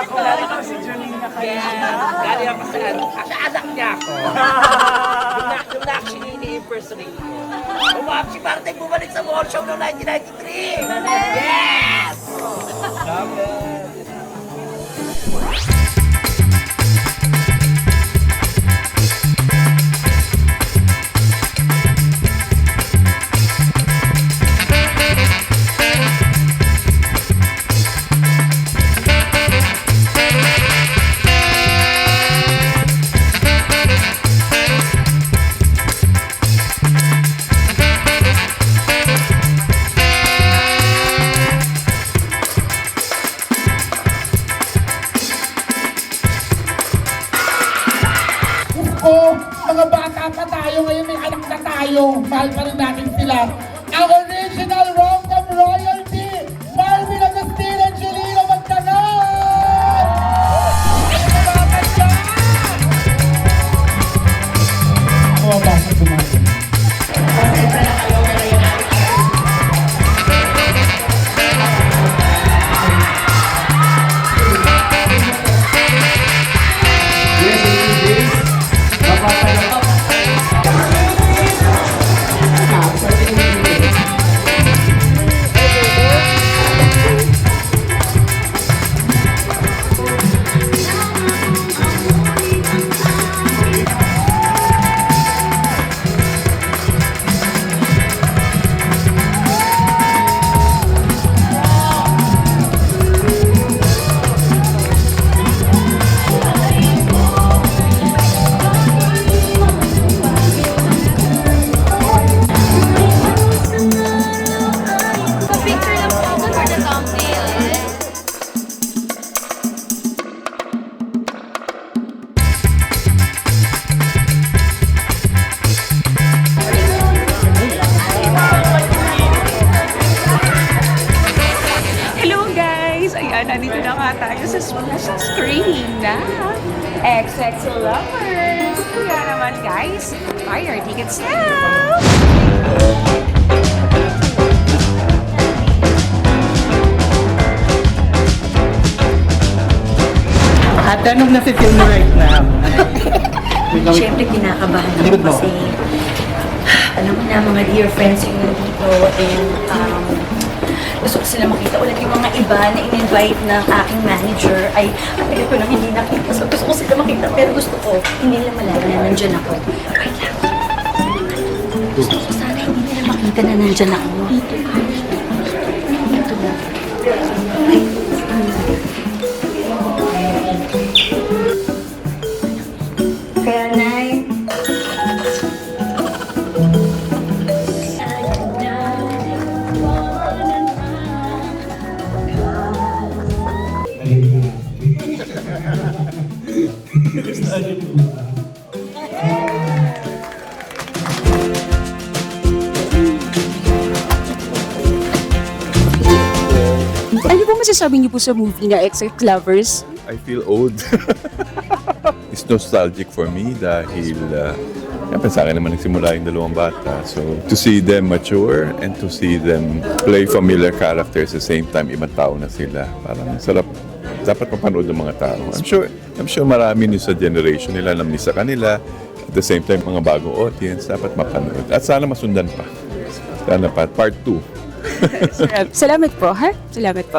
Anak ko. Lalo ko si Julina kaya. Galing ako sa ano. Actually, anak niya ako. yung na, actually ni-impersonate ko. Umap si Martin bumalik sa mall show noong 1993! Yes! O, mga bata pa tayo, ngayon may anak na tayo. Mahal pa rin natin sila. Ang original tayo sa special screening na XX Lovers! Kaya naman guys, buy your tickets now! At anong nafe-feel mo right now? Siyempre, kinakabahan ako kasi alam mo na, mga dear friends yung nandito and um, gusto ko sila makita ulit yung mga iba na in-invite ng aking manager ay ay ko nang hindi nakita. So gusto ko sila makita pero gusto ko hindi nila malaman na nandyan ako. Wait lang. Gusto ko sana hindi nila makita na nandyan ako. Dito lang. Ay. Kaya, masasabi niyo po sa movie na XX Lovers? I feel old. It's nostalgic for me dahil uh, Siyempre sa akin naman nagsimula yung dalawang bata. So to see them mature and to see them play familiar characters at the same time, ibang tao na sila. Parang sarap. Dapat mapanood ng mga tao. I'm sure, I'm sure marami nyo sa generation nila alam sa kanila. At the same time, mga bagong audience, dapat mapanood. At sana masundan pa. Sana pa. Part 2. Sal- Salamat po, ha? Salamat po.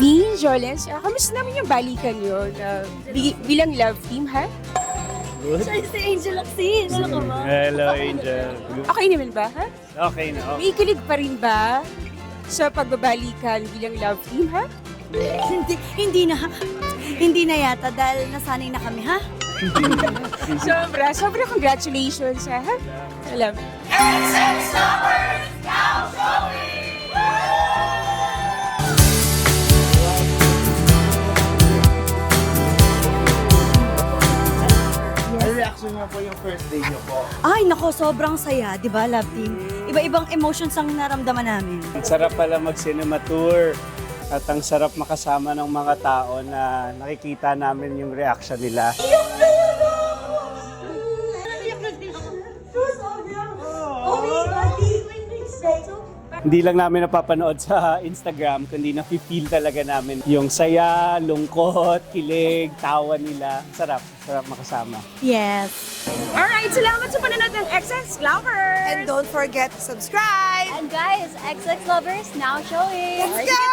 Vin, Jolens, uh, kamusta naman yung balikan yun uh, bi- bilang love team, ha? siya si Angel Lacsin. Ano ka ba? Hello, Angel. Okay naman ba, ha? Okay na. May kilig pa rin ba sa pagbabalikan bilang love team, ha? hindi, hindi na. Hindi na yata dahil nasanay na kami, ha? Sobra, sobra congratulations, ha? Salamat. Ano reaction niyo po yung first day niyo po? Ay, nako, sobrang saya, di ba, love team? Iba-ibang emotions ang naramdaman namin. Ang sarap pala mag-cinema tour at ang sarap makasama ng mga tao na nakikita namin yung reaction nila. Oh hindi lang namin napapanood sa Instagram, kundi nafe-feel talaga namin yung saya, lungkot, kilig, tawa nila. Sarap, sarap makasama. Yes. Alright, salamat sa panonood ng XX Lovers! And don't forget to subscribe. And guys, XX Lovers now showing. Let's go!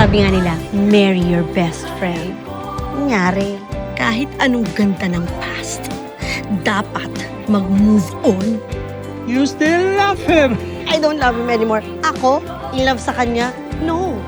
Sabi nga nila, marry your best friend. Nangyari, kahit anong ganda ng past, dapat mag-move on. You still love him! I don't love him anymore. Ako, in love sa kanya? No.